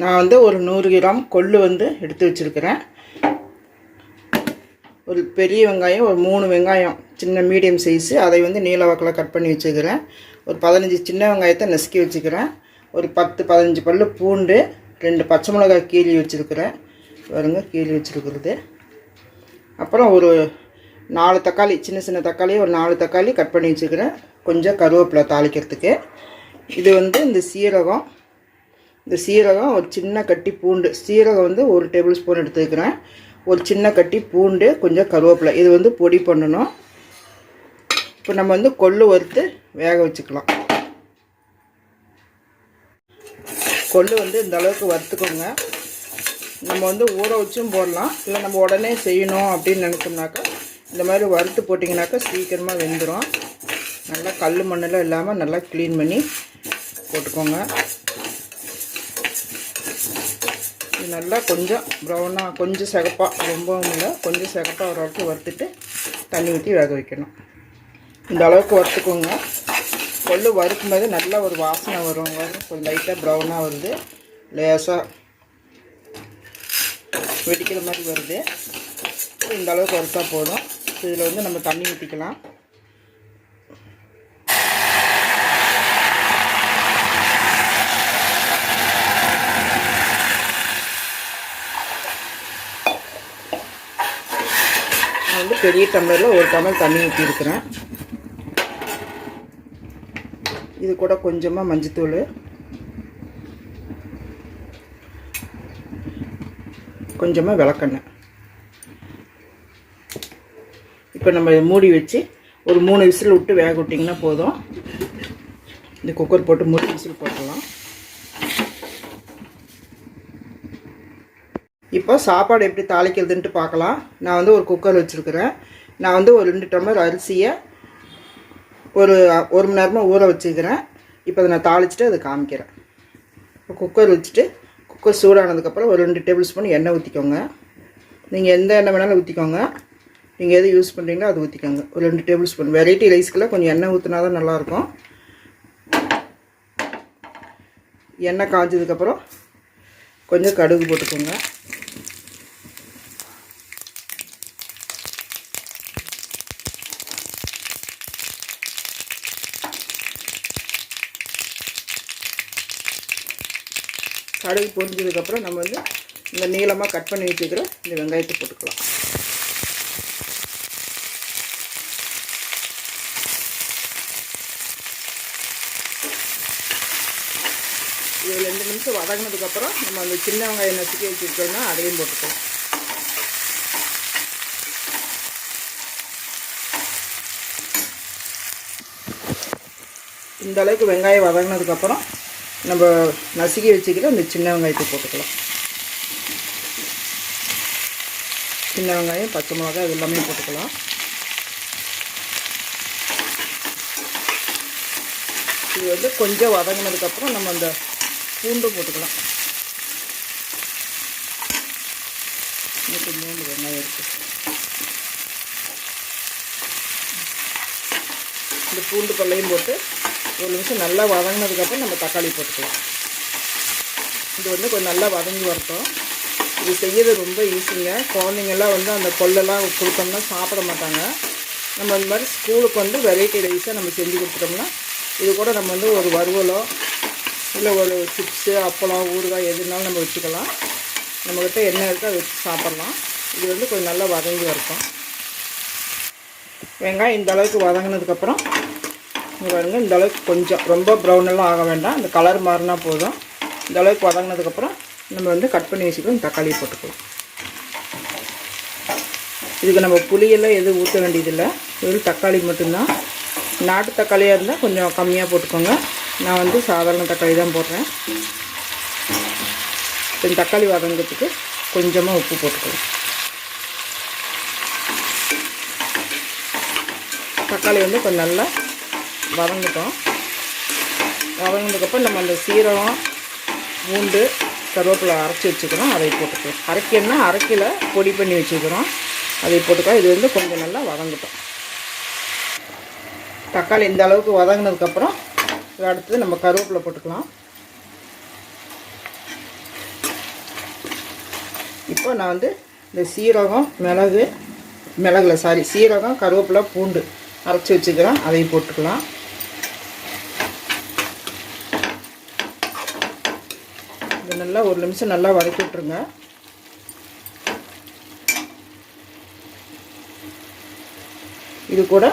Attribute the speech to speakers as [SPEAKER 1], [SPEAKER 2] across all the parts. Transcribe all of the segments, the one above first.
[SPEAKER 1] நான் வந்து ஒரு நூறு கிராம் கொள்ளு வந்து எடுத்து வச்சுருக்கிறேன். ஒரு பெரிய வெங்காயம் ஒரு மூணு வெங்காயம் சின்ன மீடியம் சைஸு அதை வந்து நீல வாக்கில் கட் பண்ணி வச்சுக்கிறேன் ஒரு பதினஞ்சு சின்ன வெங்காயத்தை நசுக்கி வச்சுக்கிறேன் ஒரு பத்து பதினஞ்சு பல்லு பூண்டு ரெண்டு பச்சை மிளகாய் கீழி வச்சுருக்கிறேன். பாருங்க கீழி வச்சுருக்கிறது. அப்புறம் ஒரு நாலு தக்காளி சின்ன சின்ன தக்காளி ஒரு நாலு தக்காளி கட் பண்ணி வச்சுக்கிறேன் கொஞ்சம் கருவேப்பிலை தாளிக்கிறதுக்கு. இது வந்து இந்த சீரகம் இந்த சீரகம் ஒரு சின்ன கட்டி பூண்டு. சீரகம் வந்து ஒரு டேபிள் ஸ்பூன் எடுத்துக்கிறேன். ஒரு சின்ன கட்டி பூண்டு கொஞ்சம் கருவேப்பிலை. இது வந்து பொடி பண்ணணும். இப்போ நம்ம வந்து கொள்ளு வறுத்து வேக வச்சுக்கலாம். கொள்ளு வந்து இந்த அளவுக்கு வறுத்துக்கோங்க. நம்ம வந்து ஊற வச்சும் போடலாம். இல்லை நம்ம உடனே செய்யணும் அப்படின்னு நினச்சோம்னாக்கா இந்த மாதிரி வறுத்து போட்டிங்கனாக்கா சீக்கிரமாக வெந்துடும் நல்லா கல் மண்ணெல்லாம் இல்லாமல் நல்லா க்ளீன் பண்ணி போட்டுக்கோங்க. இது நல்லா கொஞ்சம் ப்ரௌனாக கொஞ்சம் சிகப்பாக ரொம்பவும் இல்லை கொஞ்சம் சிகப்பாக ஒரு அளவுக்கு வறுத்துட்டு தண்ணி ஊற்றி வேக வைக்கணும். இந்த அளவுக்கு வறுத்துக்கோங்க. கொள்ளு வறுக்கும் போது நல்லா ஒரு வாசனை வரும். கொஞ்சம் லைட்டாக ப்ரௌனாக வருது. லேசாக வெடிக்கிற மாதிரி வருது. இந்த அளவுக்கு வறுத்தா போதும். இதில் வந்து நம்ம தண்ணி ஊற்றிக்கலாம் நான் வந்து பெரிய டம்ளரில் ஒரு டம்ளர் தண்ணி ஊற்றிருக்கிறேன் இது கூட கொஞ்சமாக மஞ்சத்தூள். கொஞ்சமாக விளக்கெண்ணெய். இப்போ நம்ம மூடி வச்சு ஒரு மூணு விசில் விட்டு வேக விட்டிங்கன்னா போதும். இந்த குக்கர் போட்டு மூணு விசில் போட்டுடலாம். இப்போ சாப்பாடு எப்படி தாளிக்கிறதுன்ட்டு பார்க்கலாம். நான் வந்து ஒரு குக்கர் வச்சுருக்கிறேன். நான் வந்து ஒரு ரெண்டு டம்ளர் அரிசியை ஒரு ஒரு மணி நேரமாக ஊற வச்சுக்கிறேன் இப்போ அதை நான் தாளிச்சிட்டு அதை காமிக்கிறேன். இப்போ குக்கர் வச்சுட்டு குக்கர் சூடானதுக்கப்புறம் ஒரு ரெண்டு டேபிள் ஸ்பூன் எண்ணெய் ஊற்றிக்கோங்க நீங்கள் எந்த எண்ணெய் வேணாலும் ஊற்றிக்கோங்க நீங்கள் எது யூஸ் பண்ணுறீங்களோ அது ஊற்றிக்கோங்க ஒரு ரெண்டு டேபிள் ஸ்பூன். வெரைட்டி ரைஸ்க்கெல்லாம் கொஞ்சம் எண்ணெய் ஊற்றினா தான் நல்லாயிருக்கும். எண்ணெய் காய்ச்சதுக்கப்புறம் கொஞ்சம் கடுகு போட்டுக்கோங்க. கடுகு பொரிஞ்சதுக்கப்புறம் நம்ம வந்து இந்த நீளமாக கட் பண்ணி வச்சுக்கிற இந்த வெங்காயத்தை போட்டுக்கலாம். இது ரெண்டு நிமிஷம் வதங்கினதுக்கப்புறம் நம்ம அந்த சின்ன வெங்காயம் நசுக்கி வச்சுருக்கோம்னா அதையும் போட்டுக்கலாம். இந்த அளவுக்கு வெங்காயம் வதங்கினதுக்கப்புறம் நம்ம நசுக்கி வச்சுக்கிற இந்த சின்ன வெங்காயத்தை போட்டுக்கலாம். சின்ன வெங்காயம் பச்சை மிளகாய் இது எல்லாமே போட்டுக்கலாம். இது வந்து கொஞ்சம் வதங்கினதுக்கப்புறம் நம்ம அந்த பூண்டு போட்டுக்கலாம். இன்னும் கொஞ்சோண்டு வெங்காயம் இருக்குது இந்த பூண்டு பல்லையும் போட்டு ஒரு நிமிஷம் நல்லா வதங்கினதுக்கப்புறம் நம்ம தக்காளி போட்டுக்கலாம். இது வந்து கொஞ்சம் நல்லா வதங்கி வரட்டும். இது செய்யறது ரொம்ப ஈஸிங்க குழந்தைங்கள்லாம் வந்து அந்த கொள்ளெல்லாம் கொடுத்தோம்னா சாப்பிட மாட்டாங்க. நம்ம இந்த மாதிரி ஸ்கூலுக்கு வந்து வெரைட்டி ரைஸாக நம்ம செஞ்சு கொடுத்துட்டோம்னா இது கூட நம்ம வந்து ஒரு வறுவலோ இல்லை ஒரு சிப்ஸு அப்பளம் ஊறுகாய் எதுனாலும் நம்ம வச்சுக்கலாம். நம்மக்கிட்ட என்ன இருக்கோ அதை வச்சு சாப்பிட்லாம். இது வந்து கொஞ்சம் நல்லா வதங்கி வரட்டும். வெங்காயம் இந்த அளவுக்கு வதங்கினதுக்கப்புறம் இங்கே இந்தளவுக்கு கொஞ்சம் ரொம்ப ப்ரௌன் எல்லாம் ஆக வேண்டாம். இந்த கலர் மாறினா போதும். இந்த அளவுக்கு வதங்கினதுக்கப்புறம் நம்ம வந்து கட் பண்ணி வச்சுக்கலாம் தக்காளியை போட்டுக்கலாம். இதுக்கு நம்ம புளியெல்லாம் எதுவும் ஊற்ற வேண்டியதில்லை. வெறும் தக்காளி மட்டும்தான். நாட்டு தக்காளியாக இருந்தால் கொஞ்சம் கம்மியாக போட்டுக்கோங்க. நான் வந்து சாதாரண தக்காளி தான் போடுறேன். இந்த தக்காளி வதங்கிறதுக்கு கொஞ்சமாக உப்பு போட்டுக்கலாம். தக்காளி வந்து கொஞ்சம் நல்லா வதங்கட்டும். வதங்கினதுக்கப்புறம் நம்ம அந்த சீரகம் பூண்டு கருவேப்பிலை அரைச்சி வச்சுக்கிறோம். அதை போட்டுக்கலாம். அரைக்கணும்னா அரைக்கல பொடி பண்ணி வச்சுக்கிறோம். அதை போட்டுக்கலாம். இது வந்து கொஞ்சம் நல்லா வதங்கட்டும். தக்காளி இந்த அளவுக்கு வதங்கினதுக்கப்புறம் அடுத்தது நம்ம கருவேப்பிலை போட்டுக்கலாம். இப்போ நான் வந்து இந்த சீரகம் மிளகு மிளகுல சாரி சீரகம் கருவேப்பிலை பூண்டு அரைச்சி வச்சுக்கிறேன் அதையும் போட்டுக்கலாம். இது நல்லா ஒரு நிமிஷம் நல்லா வதக்கி விட்ருங்க இது கூட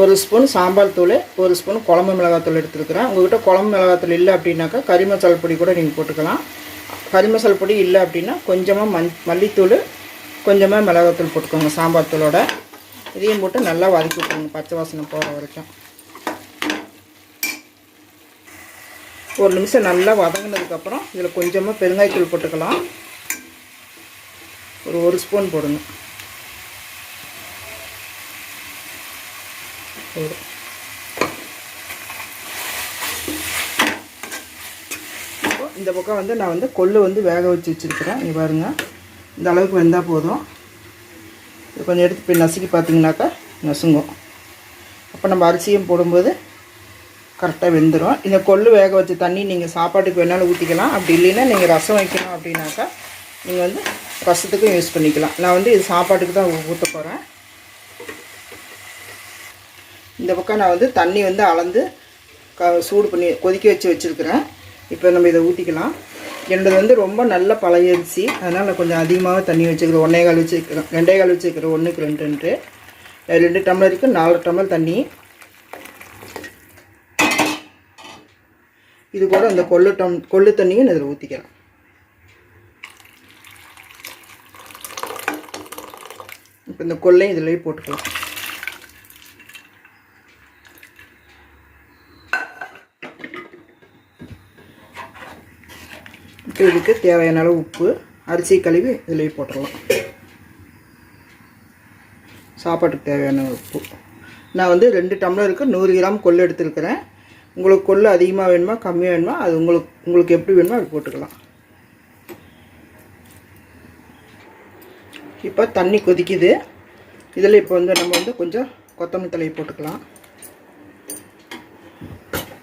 [SPEAKER 1] ஒரு ஸ்பூன் சாம்பார் தூள் ஒரு ஸ்பூன் குழம்பு மிளகாத்தூள் எடுத்துருக்குறேன். உங்கள்கிட்ட குழம்பு மிளகாத்தூள் இல்லை அப்படின்னாக்கா கறி மசால் பொடி கூட நீங்கள் போட்டுக்கலாம். கறி மசால் பொடி இல்லை அப்படின்னா கொஞ்சமாக மண் மல்லித்தூள் கொஞ்சமாக மிளகாத்தூள் போட்டுக்கோங்க சாம்பார் தூளோட. இதையும் போட்டு நல்லா வதக்கி விட்ருங்க பச்சை வாசனை போகிற வரைக்கும். ஒரு நிமிஷம் நல்லா வதங்கினதுக்கப்புறம் இதில் கொஞ்சமாக பெருங்காயத்தூள் போட்டுக்கலாம். ஒரு ஒரு ஸ்பூன் போடுங்க. போதும். இந்த பக்கம் வந்து நான் வந்து கொள்ளு வந்து வேக வச்சு வச்சுருக்கிறேன். இங்கே பாருங்கள் இந்த அளவுக்கு வெந்தால் போதும். கொஞ்சம் எடுத்து போய் நசுக்கி பார்த்தீங்கன்னாக்கா நசுங்கும். அப்போ நம்ம அரிசியும் போடும்போது கரெக்டாக வெந்துடும் இந்த கொள்ளு வேக வச்ச தண்ணி நீங்கள் சாப்பாட்டுக்கு வேணாலும் ஊற்றிக்கலாம். அப்படி இல்லைன்னா நீங்கள் ரசம் வைக்கணும் அப்படின்னாக்கா நீங்கள் வந்து ரசத்துக்கும் யூஸ் பண்ணிக்கலாம். நான் வந்து இது சாப்பாட்டுக்கு தான் ஊற்ற போகிறேன். இந்த பக்கம் நான் வந்து தண்ணி வந்து அளந்து க சூடு பண்ணி கொதிக்க வச்சு வச்சுருக்கிறேன். இப்போ நம்ம இதை ஊற்றிக்கலாம். என்னது வந்து ரொம்ப நல்ல பழைய அரிசி. அதனால் நான் கொஞ்சம் அதிகமாக தண்ணி வச்சுக்கிறேன் ஒன்றே கால் வச்சுக்கிறேன் ரெண்டே கால் வச்சுக்கிறேன் ஒன்றுக்கு ரெண்டுன்ட்டு ரெண்டு. டம்ளருக்கு நாலு டம்ளர் தண்ணி. இது கூட அந்த கொள்ளு டம் கொள்ளு தண்ணியும் நான் இதில் ஊற்றிக்கிறேன் இப்போ இந்த கொள்ளையும் இதிலேயே போட்டுக்கலாம். இப்போ இதுக்கு தேவையான அளவு உப்பு அரிசி கழுவி இதுலேயே போட்டுடலாம் சாப்பாட்டுக்கு தேவையான உப்பு. நான் வந்து ரெண்டு டம்ளருக்கு நூறு கிராம் கொள்ளு எடுத்துருக்கிறேன். உங்களுக்கு கொள்ளு அதிகமாக வேணுமா கம்மியாக வேணுமா அது உங்களுக்கு உங்களுக்கு எப்படி வேணுமோ அது போட்டுக்கலாம். இப்போ தண்ணி கொதிக்குது. இதில் இப்போ வந்து நம்ம வந்து கொஞ்சம் கொத்தமல்லி தலையை போட்டுக்கலாம்.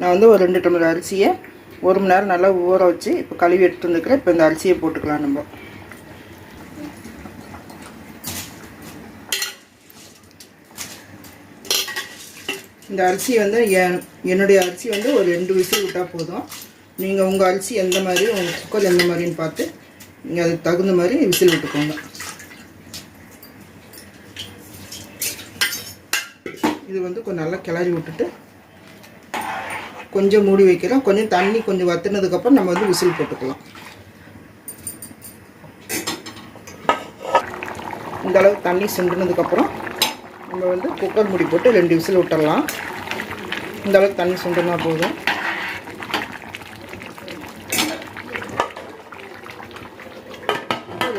[SPEAKER 1] நான் வந்து ஒரு ரெண்டு டம்ளர் அரிசியை ஒரு மணி நேரம் நல்லா ஊற வச்சு இப்போ கழுவி எடுத்து வந்துக்கிறேன். இப்போ இந்த அரிசியை போட்டுக்கலாம் நம்ம. இந்த அரிசி வந்து என் என்னுடைய அரிசி வந்து ஒரு ரெண்டு விசில் விட்டால் போதும். நீங்கள் உங்கள் அரிசி எந்த மாதிரி உங்கள் குக்கர் எந்த மாதிரின்னு பார்த்து நீங்கள் அதுக்கு தகுந்த மாதிரி விசில் விட்டுக்கோங்க. இது வந்து கொஞ்சம் நல்லா கிளறி விட்டுட்டு கொஞ்சம் மூடி வைக்கிறோம். கொஞ்சம் தண்ணி கொஞ்சம் வத்துனதுக்கப்புறம் நம்ம வந்து விசில் போட்டுக்கலாம். இந்தளவு தண்ணி சுண்டுனதுக்கப்புறம் நம்ம வந்து குக்கர் மூடி போட்டு ரெண்டு விசில் விட்டுடலாம் இந்தளவுக்கு தண்ணி சுண்டுனா போதும்.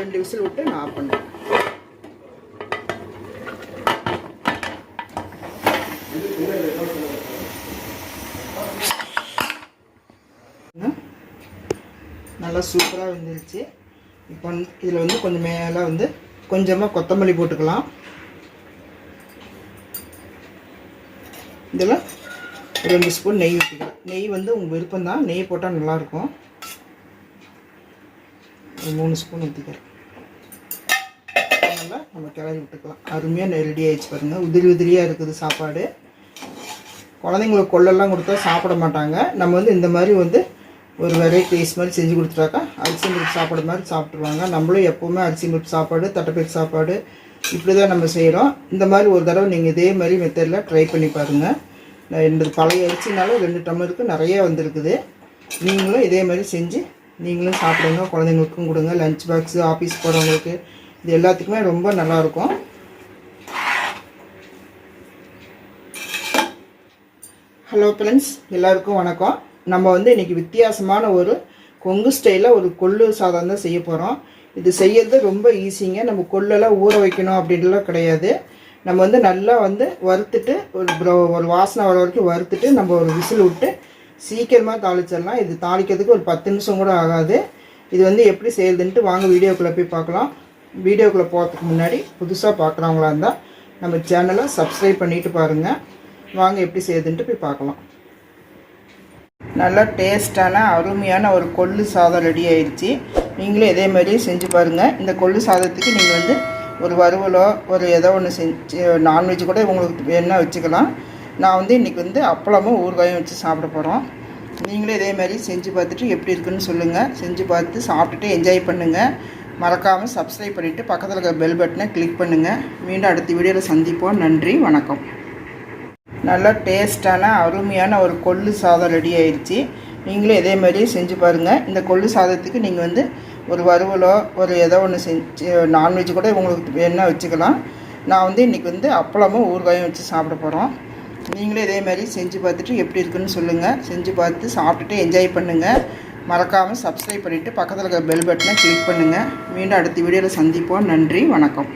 [SPEAKER 1] ரெண்டு விசில் விட்டு நான் ஆஃப் பண்ணுறேன் நல்லா சூப்பராக வெந்துருச்சு. இப்போ வந்து இதில் வந்து கொஞ்சம் மேலே வந்து கொஞ்சமாக கொத்தமல்லி போட்டுக்கலாம். இதில் ரெண்டு ஸ்பூன் நெய் ஊற்றிக்கலாம் நெய் வந்து உங்கள் விருப்பம் தான். நெய் போட்டால் நல்லாயிருக்கும். ஒரு மூணு ஸ்பூன் ஊற்றிக்கிறேன் நல்லா நம்ம கிளறி விட்டுக்கலாம். அருமையாக ரெடி ஆகிடுச்சு பாருங்கள் உதிரி உதிரியாக இருக்குது சாப்பாடு. குழந்தைங்களுக்கு கொள்ளெல்லாம் கொடுத்தா சாப்பிட மாட்டாங்க. நம்ம வந்து இந்த மாதிரி வந்து ஒரு வெரைட்டி டேஸ்ட் மாதிரி செஞ்சு கொடுத்துட்டாக்கா அரிசி பருப்பு சாப்பாடு மாதிரி சாப்பிட்ருவாங்க நம்மளும் எப்போவுமே அரிசி பருப்பு சாப்பாடு தட்டைப்பயிர் சாப்பாடு இப்படி தான் நம்ம செய்கிறோம் இந்த மாதிரி ஒரு தடவை நீங்கள் இதே மாதிரி மெத்தடில் ட்ரை பண்ணி பாருங்கள் ரெண்டு என்னது பழைய அரிசினாலும் ரெண்டு டம்ளருக்கு நிறைய வந்திருக்குது. நீங்களும் இதே மாதிரி செஞ்சு நீங்களும் சாப்பிடுங்க குழந்தைங்களுக்கும் கொடுங்க. லஞ்ச் பாக்ஸு ஆஃபீஸ் போகிறவங்களுக்கு இது எல்லாத்துக்குமே ரொம்ப நல்லாயிருக்கும். ஹலோ ஃப்ரெண்ட்ஸ் எல்லாருக்கும் வணக்கம். நம்ம வந்து இன்றைக்கி வித்தியாசமான ஒரு கொங்கு ஸ்டைலில் ஒரு கொள்ளு சாதம் தான் செய்ய போகிறோம் இது செய்யறது ரொம்ப ஈஸிங்க. நம்ம கொள்ளெல்லாம் ஊற வைக்கணும் அப்படின்லாம் கிடையாது. நம்ம வந்து நல்லா வந்து வறுத்துட்டு ஒரு ப்ரோ- ஒரு வாசனை வர வரைக்கும் வறுத்துட்டு நம்ம ஒரு விசில் விட்டு சீக்கிரமாக தாளிச்சிடலாம். இது தாளிக்கிறதுக்கு ஒரு பத்து நிமிஷம் கூட ஆகாது. இது வந்து எப்படி செய்யுதுன்ட்டு வாங்க வீடியோக்குள்ளே போய் பார்க்கலாம். வீடியோக்குள்ளே போகிறதுக்கு முன்னாடி புதுசாக பார்க்குறவங்களா இருந்தால் நம்ம சேனலை சப்ஸ்கிரைப் பண்ணிட்டு பாருங்கள் வாங்க எப்படி செய்யுதுன்ட்டு போய் பார்க்கலாம். நல்லா டேஸ்டான அருமையான ஒரு கொள்ளு சாதம் ரெடி ஆயிடுச்சு நீங்களும் இதே மாதிரி செஞ்சு பாருங்கள் இந்த கொள்ளு சாதத்துக்கு நீங்கள் வந்து ஒரு வறுவலோ ஒரு ஏதோ ஒன்று செஞ்சு நான்வெஜ் கூட உங்களுக்கு வேணால் வச்சுக்கலாம். நான் வந்து இன்றைக்கி வந்து அப்பளமும் ஊறுகாயும் வச்சு சாப்பிட போகிறோம் நீங்களும் இதே மாதிரி செஞ்சு பார்த்துட்டு எப்படி இருக்குன்னு சொல்லுங்கள் செஞ்சு பார்த்து சாப்பிட்டுட்டு என்ஜாய் பண்ணுங்கள் மறக்காமல் சப்ஸ்கிரைப் பண்ணிவிட்டு பக்கத்தில் இருக்கிற பெல் பட்டனை கிளிக் பண்ணுங்கள் மீண்டும் அடுத்த வீடியோவில் சந்திப்போம். நன்றி வணக்கம். நல்லா டேஸ்ட்டான அருமையான ஒரு கொள்ளு சாதம் ரெடி ஆயிடுச்சு. நீங்களும் இதே மாதிரி செஞ்சு பாருங்கள் இந்த கொள்ளு சாதத்துக்கு நீங்கள் வந்து ஒரு வறுவலோ ஒரு ஏதோ ஒன்று செஞ்சு நான்வெஜ் கூட உங்களுக்கு வேணால் வச்சுக்கலாம். நான் வந்து இன்றைக்கி வந்து அப்பளமும் ஊறுகாயும் வச்சு சாப்பிட போகிறோம் நீங்களும் இதே மாதிரி செஞ்சு பார்த்துட்டு எப்படி இருக்குன்னு சொல்லுங்கள் செஞ்சு பார்த்து சாப்பிட்டுட்டு என்ஜாய் பண்ணுங்கள் மறக்காமல் சப்ஸ்கிரைப் பண்ணிவிட்டு பக்கத்தில் இருக்கிற பெல் பட்டனை கிளிக் பண்ணுங்கள் மீண்டும் அடுத்த வீடியோவில் சந்திப்போம். நன்றி வணக்கம்.